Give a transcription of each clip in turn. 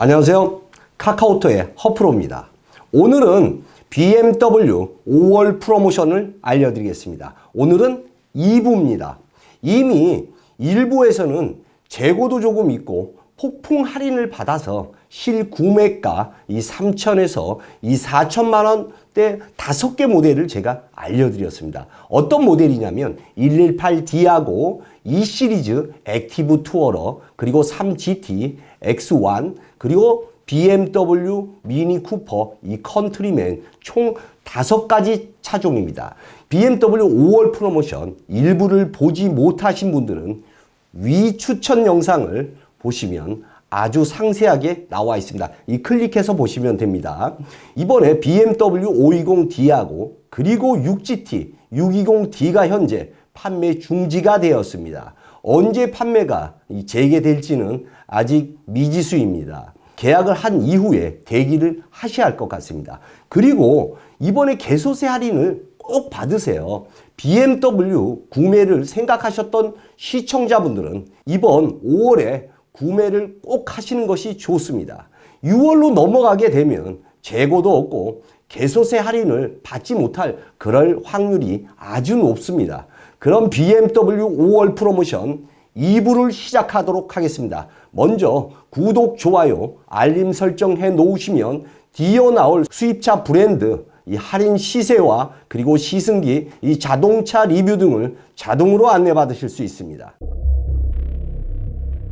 안녕하세요. 카카오톡의 허프로입니다. 오늘은 BMW 5월 프로모션을 알려드리겠습니다. 오늘은 2부입니다. 이미 1부에서는 재고도 조금 있고 폭풍 할인을 받아서 실구매가 이 3천에서 이 4천만 원대 다섯 개 모델을 제가 알려드렸습니다. 어떤 모델이냐면 118D하고 2 시리즈 액티브 투어러 그리고 3GT X1 그리고 BMW 미니 쿠퍼 이 컨트리맨 총 다섯 가지 차종입니다. BMW 5월 프로모션 일부를 보지 못하신 분들은 위 추천 영상을 보시면 아주 상세하게 나와 있습니다. 이 클릭해서 보시면 됩니다. 이번에 BMW 520D하고 그리고 6GT, 620D가 현재 판매 중지가 되었습니다. 언제 판매가 이 재개될지는 아직 미지수입니다. 계약을 한 이후에 대기를 하셔야 할 것 같습니다. 그리고 이번에 개소세 할인을 꼭 받으세요. BMW 구매를 생각하셨던 시청자분들은 이번 5월에 구매를 꼭 하시는 것이 좋습니다. 6월로 넘어가게 되면 재고도 없고 개소세 할인을 받지 못할 그럴 확률이 아주 높습니다. 그럼 BMW 5월 프로모션 2부를 시작하도록 하겠습니다. 먼저 구독, 좋아요, 알림 설정 해 놓으시면 뒤어 나올 수입차 브랜드 이 할인 시세와 그리고 시승기, 이 자동차 리뷰 등을 자동으로 안내받으실 수 있습니다.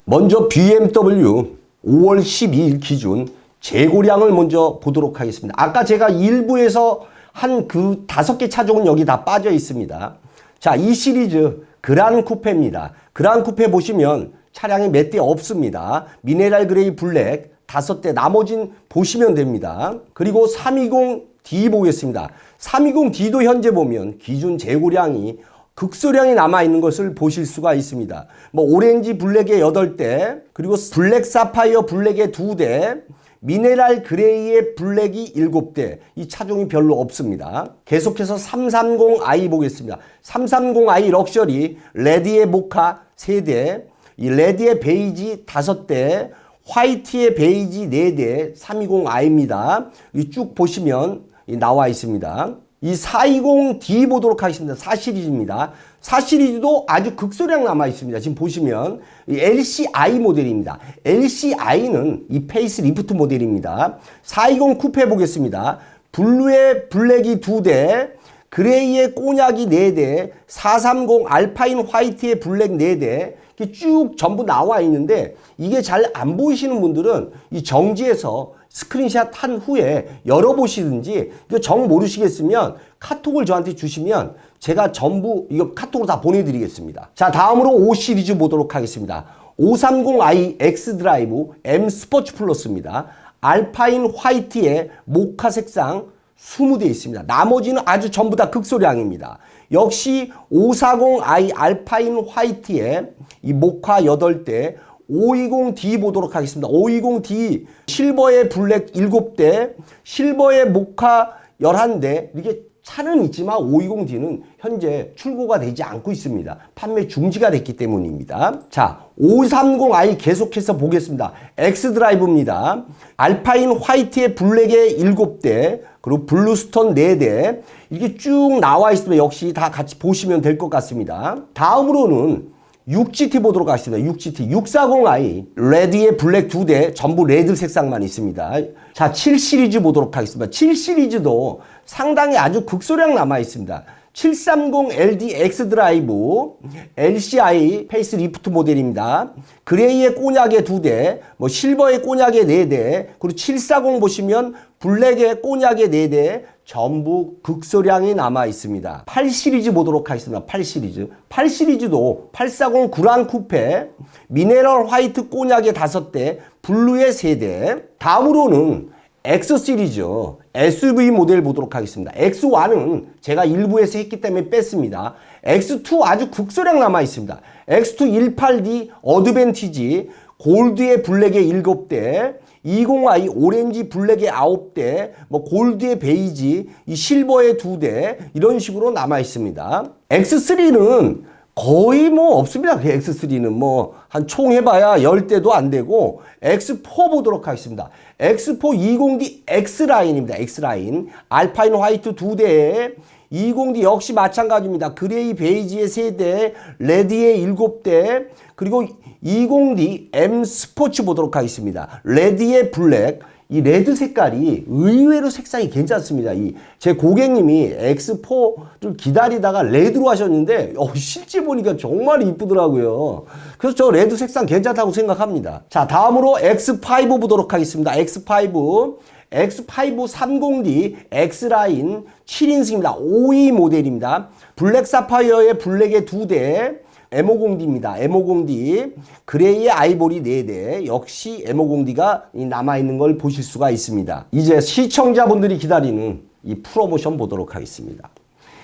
먼저 BMW 5월 12일 기준 재고량을 먼저 보도록 하겠습니다. 아까 제가 일부에서 한 그 다섯 개 차종은 여기 다 빠져 있습니다. 자, 이 시리즈 그란 쿠페입니다. 그란 쿠페 보시면 차량이 몇 대 없습니다. 미네랄 그레이 블랙 다섯 대 나머진 보시면 됩니다. 그리고 320D 보겠습니다. 320D도 현재 보면 기준 재고량이 극소량이 남아있는 것을 보실 수가 있습니다. 뭐 오렌지 블랙의 8대, 그리고 블랙 사파이어 블랙의 2대, 미네랄 그레이의 블랙이 7대, 이 차종이 별로 없습니다. 계속해서 330i 보겠습니다. 330i 럭셔리, 레디의 모카 3대, 이 레디의 베이지 5대, 화이트의 베이지 4대, 320i입니다. 이 쭉 보시면 이 나와 있습니다. 이 420D 보도록 하겠습니다. 4 시리즈입니다. 4 시리즈도 아주 극소량 남아 있습니다. 지금 보시면 이 LCI 모델입니다. LCI는 이 페이스 리프트 모델입니다. 420 쿠페 보겠습니다. 블루의 블랙이 2대, 그레이의 꼬냑이 4대, 430 알파인 화이트의 블랙 4대, 이렇게 쭉 전부 나와 있는데 이게 잘 안 보이시는 분들은 이 정지해서 스크린샷 한 후에 열어보시든지 이거 정 모르시겠으면 카톡을 저한테 주시면 제가 전부 이거 카톡으로 다 보내드리겠습니다. 자 다음으로 5 시리즈 보도록 하겠습니다. 530i X 드라이브 M 스포츠 플러스입니다. 알파인 화이트의 모카 색상 20대 있습니다. 나머지는 아주 전부 다 극소량입니다. 역시 540i 알파인 화이트의 이 모카 8대 520D 보도록 하겠습니다. 520D 실버의 블랙 7대, 실버의 모카 11대 이렇게 차는 있지만 520D는 현재 출고가 되지 않고 있습니다. 판매 중지가 됐기 때문입니다. 자, 530i 계속해서 보겠습니다. X 드라이브입니다. 알파인 화이트의 블랙의 7대, 그리고 블루스톤 4대 이렇게 쭉 나와 있습니다. 역시 다 같이 보시면 될 것 같습니다. 다음으로는 6GT 보도록 하겠습니다. 6GT 640i 레드의 블랙 두 대 전부 레드 색상만 있습니다. 자, 7 시리즈 보도록 하겠습니다. 7 시리즈도 상당히 아주 극소량 남아 있습니다. 730 LD X 드라이브 LCI 페이스 리프트 모델입니다. 그레이의 꼬냑의 두 대, 뭐 실버의 꼬냑의 네 대, 그리고 740 보시면 블랙의 꼬냑의 네 대, 전부 극소량이 남아 있습니다. 8 시리즈 보도록 하겠습니다. 8 시리즈. 8 시리즈도 840 구란 쿠페, 미네랄 화이트 꼬냑의 다섯 대, 블루의 세 대. 다음으로는 X 시리즈 SUV 모델 보도록 하겠습니다. X1은 제가 일부에서 했기 때문에 뺐습니다. X2 아주 극소량 남아 있습니다. X2 18D 어드밴티지 골드의 블랙의 7대, 20i 오렌지 블랙의 9대, 뭐 골드의 베이지, 이 실버의 2대 이런 식으로 남아 있습니다. X3는 거의 뭐 없습니다. 그 X3는 뭐 한 총 해봐야 10대도 안 되고 X4 보도록 하겠습니다. X4 20D X라인입니다. X라인. 알파인 화이트 2대에 20D 역시 마찬가지입니다. 그레이 베이지의 3대, 레드의 7대, 그리고 20D M 스포츠 보도록 하겠습니다. 레드의 블랙. 이 레드 색깔이 의외로 색상이 괜찮습니다. 이 제 고객님이 X4를 기다리다가 레드로 하셨는데 어, 실제 보니까 정말 이쁘더라고요. 그래서 저 레드 색상 괜찮다고 생각합니다. 자, 다음으로 X5 보도록 하겠습니다. X5 X5 30D X라인 7인승입니다. 5위 모델입니다. 블랙 사파이어의 블랙의 두 대, M50D입니다. M50D. 그레이의 아이보리 4대. 역시 M50D가 남아있는 걸 보실 수가 있습니다. 이제 시청자분들이 기다리는 이 프로모션 보도록 하겠습니다.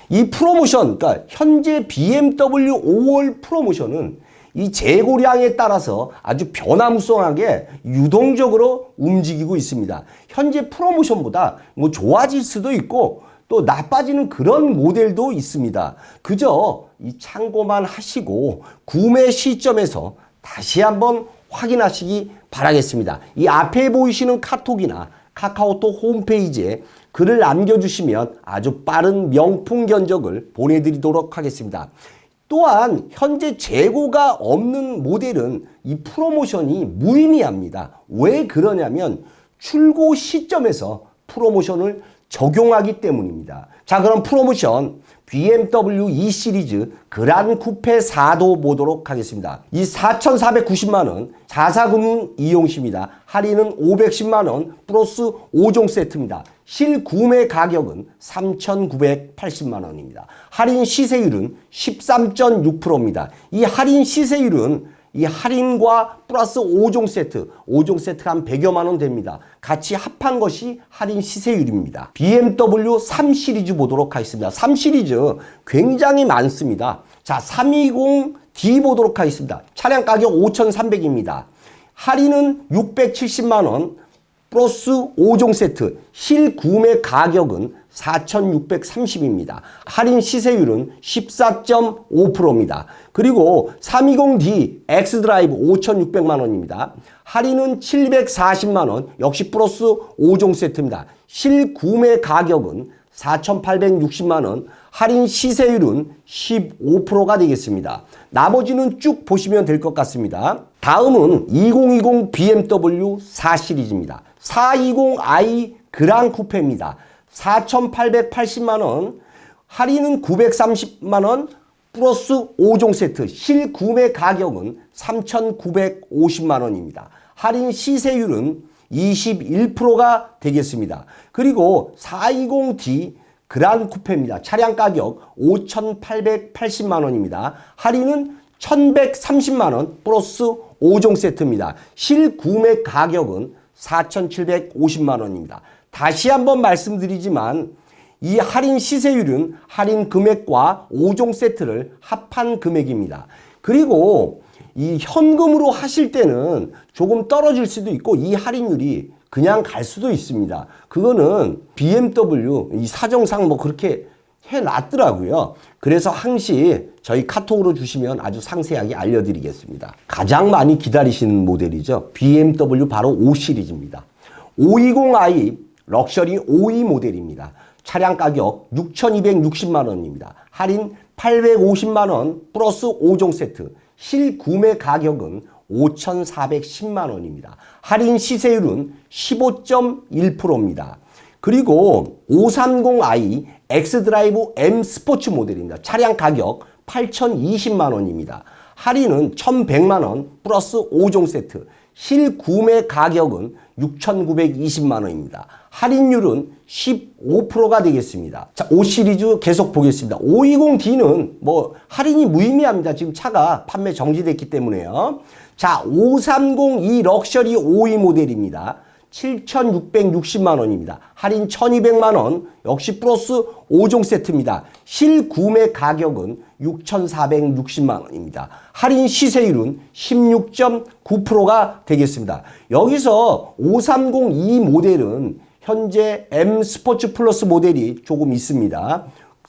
이 프로모션, 그러니까 현재 BMW 5월 프로모션은 이 재고량에 따라서 아주 변화무쌍하게 유동적으로 움직이고 있습니다. 현재 프로모션보다 뭐 좋아질 수도 있고 또 나빠지는 그런 모델도 있습니다. 그저 이 참고만 하시고 구매 시점에서 다시 한번 확인하시기 바라겠습니다. 이 앞에 보이시는 카톡이나 카카오톡 홈페이지에 글을 남겨주시면 아주 빠른 명품 견적을 보내드리도록 하겠습니다. 또한 현재 재고가 없는 모델은 이 프로모션이 무의미합니다. 왜 그러냐면 출고 시점에서 프로모션을 적용하기 때문입니다. 자, 그럼 프로모션 BMW 2 시리즈 그란 쿠페 4도 보도록 하겠습니다. 이 4,490만원 자사금융 이용시입니다. 할인은 510만원 플러스 5종 세트입니다. 실구매 가격은 3,980만원입니다. 할인 시세율은 13.6%입니다. 이 할인 시세율은 이 할인과 플러스 5종 세트, 5종 세트가 한 100여만 원 됩니다. 같이 합한 것이 할인 시세율입니다. BMW 3 시리즈 보도록 하겠습니다. 3 시리즈 굉장히 많습니다. 자, 320D 보도록 하겠습니다. 차량 가격 5,300입니다. 할인은 670만 원, 플러스 5종 세트 실구매 가격은 4,630입니다. 할인 시세율은 14.5%입니다. 그리고 320D X드라이브 5,600만 원입니다. 할인은 740만 원, 역시 플러스 5종 세트입니다. 실구매 가격은 4,860만 원, 할인 시세율은 15%가 되겠습니다. 나머지는 쭉 보시면 될 것 같습니다. 다음은 2020 BMW 4 시리즈입니다. 420i 그랑 쿠페입니다. 4,880만원, 할인은 930만원, 플러스 5종 세트, 실구매 가격은 3,950만원입니다. 할인 시세율은 21%가 되겠습니다. 그리고 420D 그란 쿠페입니다. 차량 가격 5,880만원입니다. 할인은 1,130만원 플러스 5종 세트입니다. 실구매 가격은 4,750만 원입니다. 다시 한번 말씀드리지만 이 할인 시세율은 할인 금액과 5종 세트를 합한 금액입니다. 그리고 이 현금으로 하실 때는 조금 떨어질 수도 있고 이 할인율이 그냥 갈 수도 있습니다. 그거는 BMW 이 사정상 뭐 그렇게 해놨더라고요. 그래서 항시 저희 카톡으로 주시면 아주 상세하게 알려드리겠습니다. 가장 많이 기다리시는 모델이죠. BMW 바로 5 시리즈입니다. 520i 럭셔리 5위 모델입니다. 차량 가격 6,260만 원입니다. 할인 850만 원 플러스 5종 세트. 실구매 가격은 5,410만 원입니다. 할인 시세율은 15.1%입니다. 그리고 530i 엑스드라이브 M 스포츠 모델입니다. 차량 가격 8,020만 원입니다. 할인은 1,100만 원 플러스 5종 세트. 실구매 가격은 6,920만 원입니다. 할인율은 15%가 되겠습니다. 자, 5 시리즈 계속 보겠습니다. 520D는 뭐 할인이 무의미합니다. 지금 차가 판매 정지됐기 때문에요. 자, 5302 럭셔리 5위 모델입니다. 7,660만 원입니다. 할인 1,200만 원, 역시 플러스 5종 세트입니다. 실구매 가격은 6,460만 원입니다. 할인 시세율은 16.9%가 되겠습니다. 여기서 5302 모델은 현재 M 스포츠 플러스 모델이 조금 있습니다.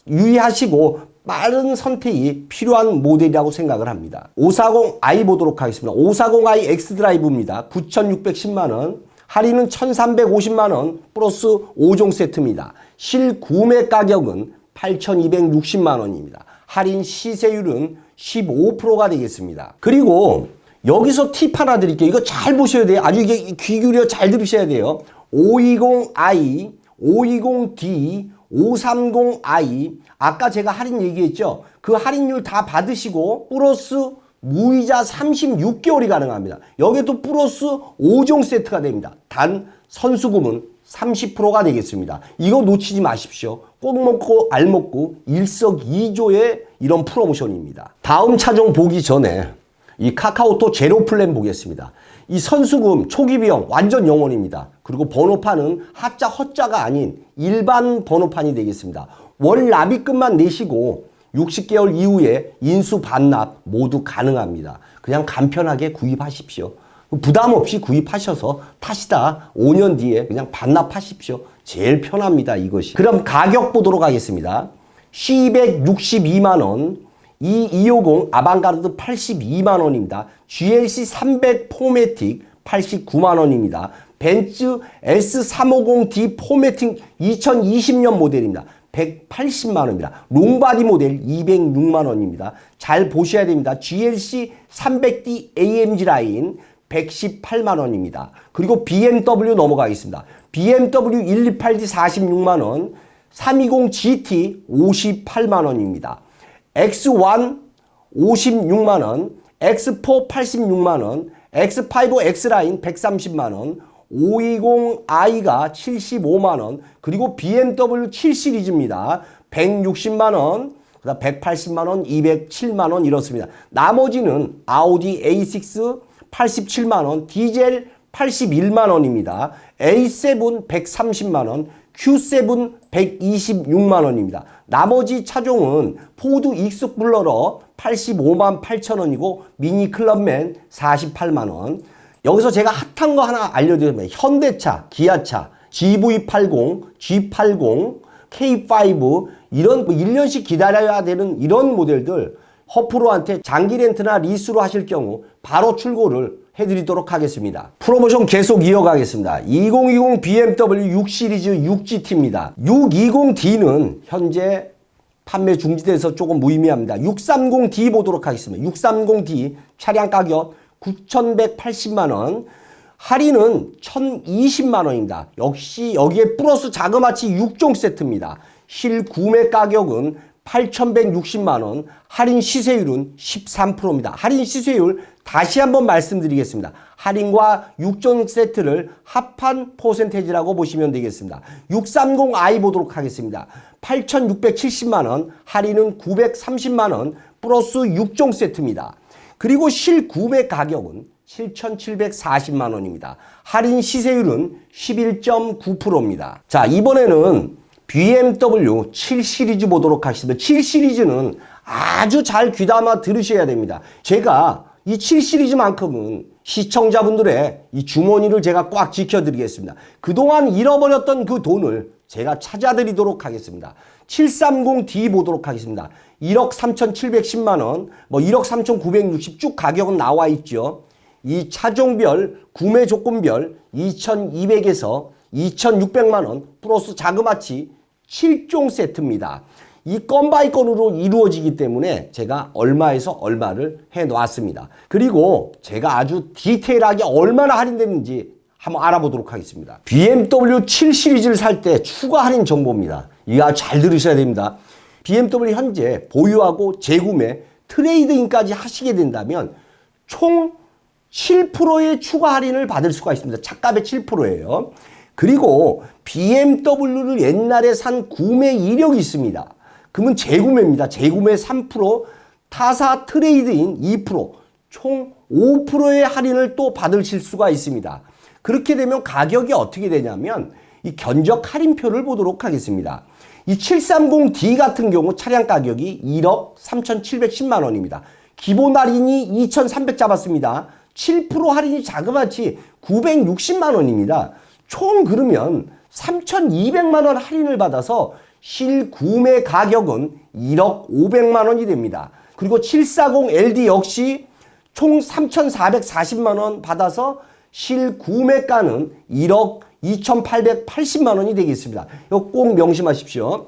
유의하시고 빠른 선택이 필요한 모델이라고 생각을 합니다. 540i 보도록 하겠습니다. 540i X 드라이브입니다. 9,610만 원. 할인은 1,350만원 플러스 5종 세트입니다. 실구매 가격은 8,260만원입니다. 할인 시세율은 15%가 되겠습니다. 그리고 여기서 팁 하나 드릴게요. 이거 잘 보셔야 돼요. 아주 이게 귀 기울여 잘 들으셔야 돼요. 520i, 520d, 530i 아까 제가 할인 얘기했죠. 그 할인율 다 받으시고 플러스 무이자 36개월이 가능합니다. 여기에 또 플러스 5종 세트가 됩니다. 단 선수금은 30%가 되겠습니다. 이거 놓치지 마십시오. 꼭 먹고 알 먹고 일석이조의 이런 프로모션입니다. 다음 차종 보기 전에 이 카카오톡 제로 플랜 보겠습니다. 이 선수금 초기 비용 완전 영원입니다. 그리고 번호판은 하자 허자가 아닌 일반 번호판이 되겠습니다. 월 납입금만 내시고 60개월 이후에 인수 반납 모두 가능합니다. 그냥 간편하게 구입하십시오. 부담 없이 구입하셔서 타시다 5년 뒤에 그냥 반납하십시오. 제일 편합니다, 이것이. 그럼 가격 보도록 하겠습니다. C262만원, E250 아방가르드 82만원입니다. GLC 300 포매틱 89만원입니다. 벤츠 S350D 포매틱 2020년 모델입니다. 180만 원입니다. 롱바디 모델 206만 원입니다. 잘 보셔야 됩니다. GLC 300D AMG 라인 118만 원입니다. 그리고 BMW 넘어가겠습니다. BMW 128D 46만 원, 320 GT 58만 원입니다. X1 56만 원, X4 86만 원, X5 X라인 130만 원, 520i가 75만원, 그리고 BMW 7 시리즈입니다. 160만원, 그 다음 180만원, 207만원 이렇습니다. 나머지는 아우디 A6 87만원, 디젤 81만원입니다. A7 130만원, Q7 126만원입니다. 나머지 차종은 포드 익숙블러러 85만 8천원이고 미니 클럽맨 48만원. 여기서 제가 핫한 거 하나 알려드리면 현대차, 기아차, GV80, G80, K5 이런 뭐 1년씩 기다려야 되는 이런 모델들 허프로한테 장기 렌트나 리스로 하실 경우 바로 출고를 해드리도록 하겠습니다. 프로모션 계속 이어가겠습니다. 2020 BMW 6 시리즈 6GT입니다. 620D는 현재 판매 중지돼서 조금 무의미합니다. 630D 보도록 하겠습니다. 630D 차량 가격 9,180만원. 할인은 1,020만원입니다. 역시 여기에 플러스 자그마치 6종 세트입니다. 실구매 가격은 8,160만원, 할인 시세율은 13%입니다. 할인 시세율 다시 한번 말씀드리겠습니다. 할인과 6종 세트를 합한 퍼센테이지라고 보시면 되겠습니다. 630i 보도록 하겠습니다. 8,670만원, 할인은 930만원, 플러스 6종 세트입니다. 그리고 실구매 가격은 7,740만 원입니다. 할인 시세율은 11.9%입니다. 자, 이번에는 BMW 7 시리즈 보도록 하겠습니다. 7 시리즈는 아주 잘 귀담아 들으셔야 됩니다. 제가 이 7 시리즈만큼은 시청자분들의 이 주머니를 제가 꽉 지켜드리겠습니다. 그동안 잃어버렸던 그 돈을 제가 찾아드리도록 하겠습니다. 730D 보도록 하겠습니다. 1억 3,710만원, 뭐 1억 3,960 쭉 가격은 나와 있죠. 이 차종별, 구매 조건별 2,200에서 2,600만원 플러스 자그마치 7종 세트입니다. 이 건바이 건으로 이루어지기 때문에 제가 얼마에서 얼마를 해 놓았습니다. 그리고 제가 아주 디테일하게 얼마나 할인됐는지 한번 알아보도록 하겠습니다. BMW 7 시리즈를 살 때 추가 할인 정보입니다. 이거 잘 들으셔야 됩니다. BMW 현재 보유하고 재구매, 트레이드인까지 하시게 된다면 총 7%의 추가 할인을 받을 수가 있습니다. 차값의 7%예요. 그리고 BMW를 옛날에 산 구매 이력이 있습니다. 그러면 재구매입니다. 재구매 3%, 타사 트레이드인 2%, 총 5%의 할인을 또 받으실 수가 있습니다. 그렇게 되면 가격이 어떻게 되냐면 이 견적 할인표를 보도록 하겠습니다. 이 730D 같은 경우 차량 가격이 1억 3,710만 원입니다. 기본 할인이 2,300 잡았습니다. 7% 할인이 자그마치 960만 원입니다. 총 그러면 3,200만 원 할인을 받아서 실구매 가격은 1억 500만 원이 됩니다. 그리고 740LD 역시 총 3,440만 원 받아서 실구매가는 1억 2,880만 원이 되겠습니다. 이거 꼭 명심하십시오.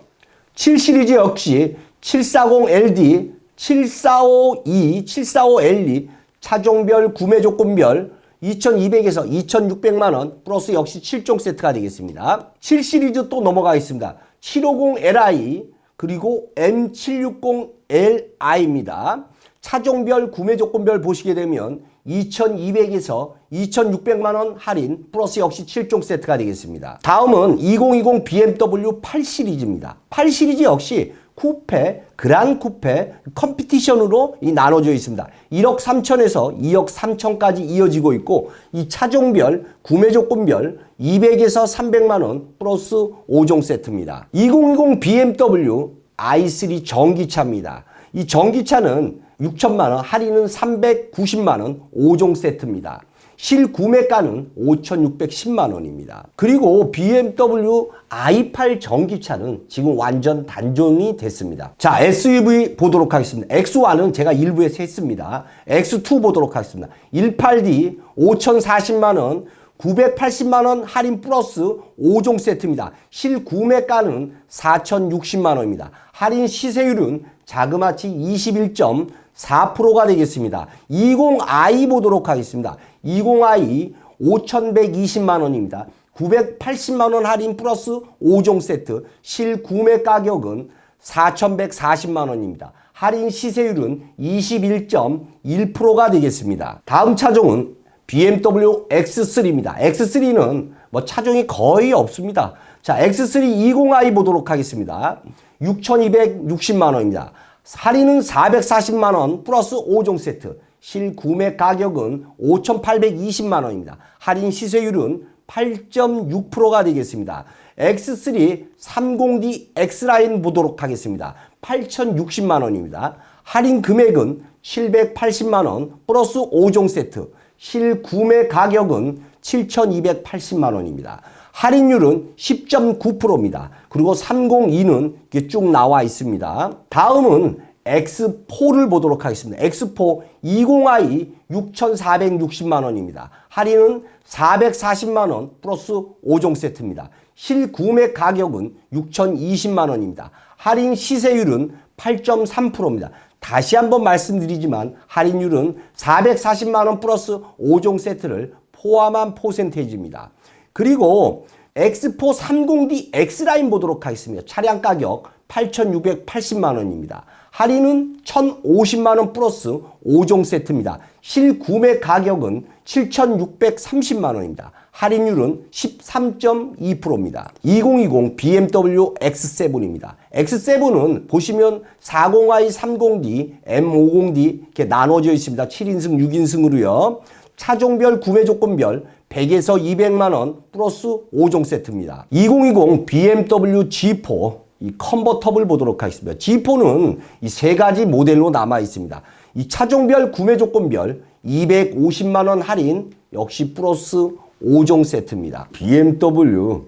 7 시리즈 역시 740LD, 7452, 745L2 차종별 구매 조건별 2200에서 2600만 원 플러스 역시 7종 세트가 되겠습니다. 7 시리즈 또 넘어가겠습니다. 750Li 그리고 M760Li입니다. 차종별 구매 조건별 보시게 되면 2200에서 2600만 원 할인 플러스 역시 7종 세트가 되겠습니다. 다음은 2020 BMW 8 시리즈입니다. 8 시리즈 역시 쿠페, 그란 쿠페 컴피티션으로 이 나눠져 있습니다. 1억 3천에서 2억 3천까지 이어지고 있고 이 차종별 구매 조건별 200에서 300만 원 플러스 5종 세트입니다. 2020 BMW i3 전기차입니다. 이 전기차는 6천만 원, 할인은 390만 원, 5종 세트입니다. 실구매가는 5,610만 원입니다. 그리고 BMW i8 전기차는 지금 완전 단종이 됐습니다. 자, SUV 보도록 하겠습니다. X1은 제가 일부에서 했습니다. X2 보도록 하겠습니다. 18D 5,040만 원, 980만 원 할인 플러스 5종 세트입니다. 실구매가는 4,060만 원입니다. 할인 시세율은 자그마치 21.4%가 되겠습니다. 20i 보도록 하겠습니다. 20i 5,120만 원입니다. 980만 원 할인 플러스 5종 세트 실구매 가격은 4,140만 원입니다. 할인 시세율은 21.1%가 되겠습니다. 다음 차종은 BMW X3입니다. X3는 뭐 차종이 거의 없습니다. 자, X3 20i 보도록 하겠습니다. 6,260만 원입니다. 할인은 440만 원 플러스 5종 세트. 실구매 가격은 5,820만 원입니다. 할인 시세율은 8.6%가 되겠습니다. X3 30D X라인 보도록 하겠습니다. 8,060만 원입니다. 할인 금액은 780만 원 플러스 5종 세트. 실구매 가격은 7,280만 원입니다. 할인율은 10.9%입니다. 그리고 302는 이렇게 쭉 나와 있습니다. 다음은 X4를 보도록 하겠습니다. X4 20i 6,460만 원입니다. 할인은 440만 원 플러스 5종 세트입니다. 실구매 가격은 6,020만 원입니다. 할인 시세율은 8.3%입니다. 다시 한번 말씀드리지만 할인율은 440만 원 플러스 5종 세트를 포함한 퍼센테이지입니다. 그리고 X4 30D X라인 보도록 하겠습니다. 차량 가격 8,680만 원입니다. 할인은 1,050만 원 플러스 5종 세트입니다. 실구매 가격은 7,630만 원입니다. 할인율은 13.2%입니다. 2020 BMW X7입니다. X7은 보시면 40i, 30D, M50D 이렇게 나눠져 있습니다. 7인승, 6인승으로요. 차종별 구매 조건별 100에서 200만 원 플러스 5종 세트입니다. 2020 BMW G4 이 컨버터블 보도록 하겠습니다. G4는 이 세 가지 모델로 남아 있습니다. 이 차종별 구매 조건별 250만 원 할인 역시 플러스 5종 세트입니다. BMW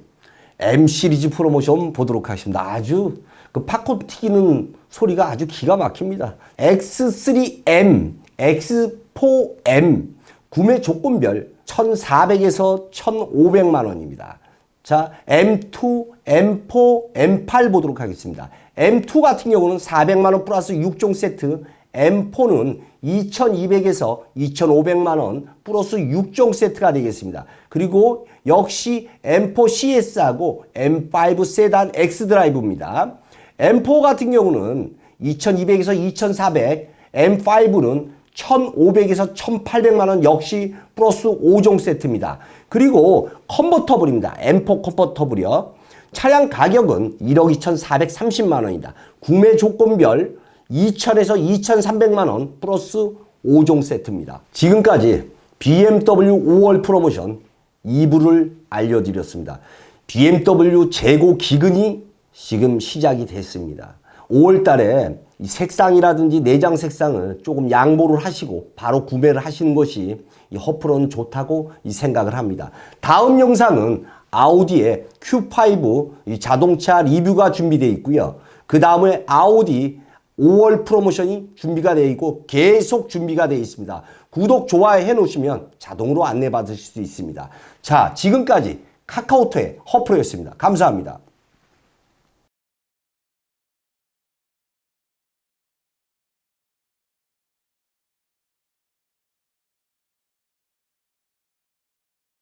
M 시리즈 프로모션 보도록 하겠습니다. 아주 그 팝콘 튀기는 소리가 아주 기가 막힙니다. X3M, X4M 구매 조건별 1,400에서 1,500만 원입니다. 자, M2, M4, M8 보도록 하겠습니다. M2 같은 경우는 400만 원 플러스 6종 세트, M4는 2,200에서 2,500만 원 플러스 6종 세트가 되겠습니다. 그리고 역시 M4 CS하고 M5 세단 X 드라이브입니다. M4 같은 경우는 2,200에서 2,400, M5는 1,500에서 1,800만 원 역시 플러스 5종 세트입니다. 그리고 컨버터블입니다. M4 컨버터블이요. 차량 가격은 1억 2,430만 원이다. 구매 조건별 2,000에서 2,300만 원 플러스 5종 세트입니다. 지금까지 BMW 5월 프로모션 2부를 알려드렸습니다. BMW 재고 기근이 지금 시작이 됐습니다. 5월 달에 이 색상이라든지 내장 색상을 조금 양보를 하시고 바로 구매를 하시는 것이 이 허프로는 좋다고 이 생각을 합니다. 다음 영상은 아우디의 Q5 이 자동차 리뷰가 준비되어 있고요. 그 다음에 아우디 5월 프로모션이 준비가 되어 있고 계속 준비가 되어 있습니다. 구독, 좋아요 해 놓으시면 자동으로 안내 받으실 수 있습니다. 자, 지금까지 카카오톡의 허프로였습니다. 감사합니다.